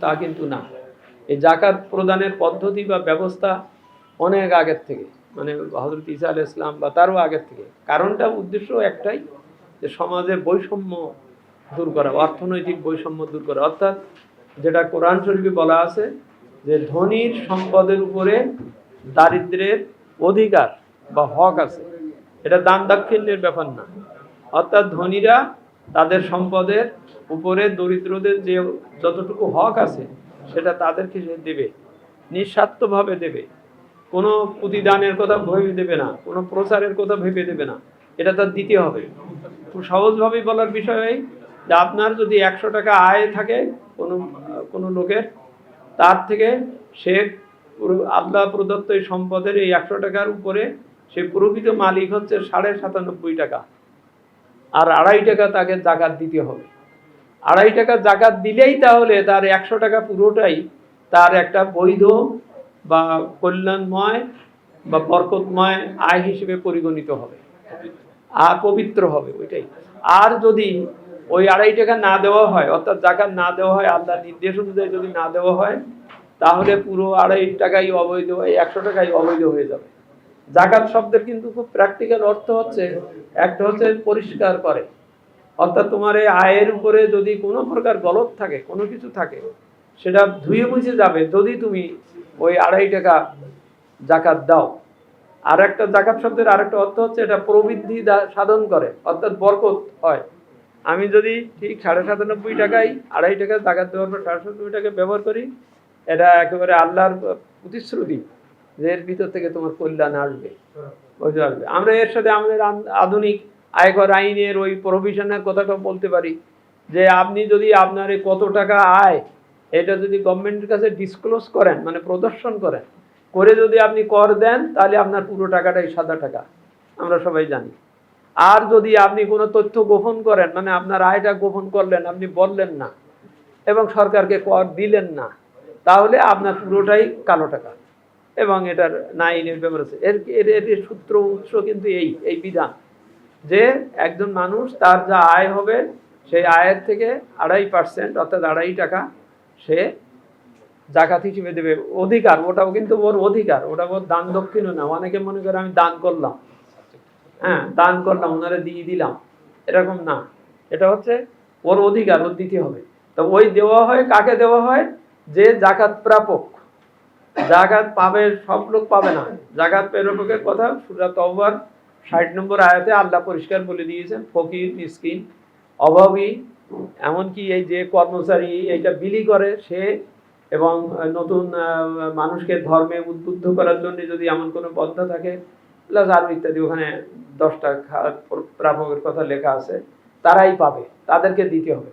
তা কিন্তু না। এই জাকাত প্রদানের পদ্ধতি বা ব্যবস্থা অনেক আগের থেকে মানে হজরত ইসা আল ইসলাম বা তারও আগের থেকে। কারণটা, উদ্দেশ্য একটাই যে সমাজে বৈষম্য দূর করা, অর্থনৈতিক বৈষম্য দূর করা। অর্থাৎ যেটা কোরআন শরীফে বলা আছে যে ধনীর সম্পদের উপরে দারিদ্রের অধিকার বা হক আছে। এটা দান দাক্ষিণ্যের ব্যাপার না। অর্থাৎ ধনীরা তাদের সম্পদের উপরে দরিদ্রদের যে যতটুকু হক আছে, সেটা তাদেরকে সে দেবে। নিঃস্বার্থভাবে দেবে। কোনো প্রতিদানের কথা ভেবে দেবে না, কোনো প্রচারের কথা ভেবে দেবে না। এটা তার দিতে হবে। খুব সহজভাবেই বলার বিষয় এই যে আপনার যদি একশো টাকা আয় থাকে কোনো কোনো লোকের, তার থেকে সে আল্লাহ প্রদত্ত এই সম্পদের এই একশো টাকার উপরে সে প্রকৃত মালিক হচ্ছে সাড়ে সাতানব্বই টাকা। আর আড়াই টাকা তাকে জাকাত দিতে হবে। আড়াই টাকা জাকাত দিলেই তাহলে তার একশো টাকা পুরোটাই তার একটা বৈধ বা কল্যাণময় বা বরকতময় আয় হিসেবে পরিগণিত হবে। আর পবিত্র হবে ওইটাই। আর যদি ওই আড়াই টাকা না দেওয়া হয়, অর্থাৎ জাকাত না দেওয়া হয় আল্লাহ নির্দেশ অনুযায়ী যদি না দেওয়া হয়, তাহলে পুরো আড়াই টাকাই অবৈধ এই একশো টাকাই অবৈধ হয়ে যাবে। জাকাত শব্দের কিন্তু খুব প্র্যাকটিক্যাল অর্থ হচ্ছে, একটা হচ্ছে পরিষ্কার করে। অর্থাৎ তোমার এই আয়ের উপরে যদি কোনো প্রকার গলত থাকে, কোনো কিছু থাকে, সেটা ধুয়ে মুছে যাবে যদি তুমি ওই আড়াই টাকা জাকাত দাও। আর একটা জাকাত শব্দের আরেকটা অর্থ হচ্ছে এটা প্রবৃদ্ধি সাধন করে, অর্থাৎ বরকত হয়। আমি যদি ঠিক সাড়ে সাতানব্বই টাকায় আড়াই টাকা জাকাত দেওয়ার পর সাড়ে সাতানব্বই টাকা ব্যবহার করি, এটা একেবারে আল্লাহর প্রতিশ্রুতি যে এর ভিতর থেকে তোমার কল্যাণ আসবে, বুঝতে পারবে? আমরা এর সাথে আমাদের আধুনিক আয়কর আইনের ওই প্রভিশনের কথাটা বলতে পারি, যে আপনি যদি আপনার এই কত টাকা আয়, এটা যদি গভর্নমেন্টের কাছে ডিসক্লোজ করেন মানে প্রদর্শন করেন, করে যদি আপনি কর দেন, তাহলে আপনার পুরো টাকাটাই সাদা টাকা, আমরা সবাই জানি। আর যদি আপনি কোনো তথ্য গোপন করেন মানে আপনার আয়টা গোপন করলেন, আপনি বললেন না, এবং সরকারকে কর দিলেন না, তাহলে আপনার পুরোটাই কালো টাকা, এবং এটার নাইনের ব্যাপার আছে। এর এর সূত্র উৎস কিন্তু এই এই বিধান। যে একজন মানুষ তার যা আয় হবে, সেই আয়ের থেকে আড়াই পার্সেন্ট অর্থাৎ আড়াই টাকা সে জাকাত হিসেবে দেবে। অধিকার, ওটাও কিন্তু ওর অধিকার, ওটা ওর দান দক্ষিণও না। অনেকে মনে করে আমি দান করলাম। হ্যাঁ দান করলাম, ওনারা দিয়ে দিলাম। এরকম না। এটা হচ্ছে ওর অধিকার, ওর দিতে হবে। তো ওই দেওয়া হয়, কাকে দেওয়া হয়? যে জাকাত প্রাপক। জাকাত পাবে, সব লোক পাবে না। জাকাত প্রেরকের কথা, সুরা তওবার ষাট নম্বর আয়াতে আল্লাহ পরিষ্কার বলে দিয়েছেন, ফকির, মিসকিন, অভাবী, এমনকি এই যে কর্মচারী এইটা বিলি করে সে এবং নতুন মানুষকে ধর্মে উদ্বুদ্ধ করার জন্য যদি এমন কোনো বদ্ধা থাকে, প্লাস আরও ইত্যাদি, ওখানে দশটা প্রাপকের কথা লেখা আছে, তারাই পাবে, তাদেরকে দিতে হবে।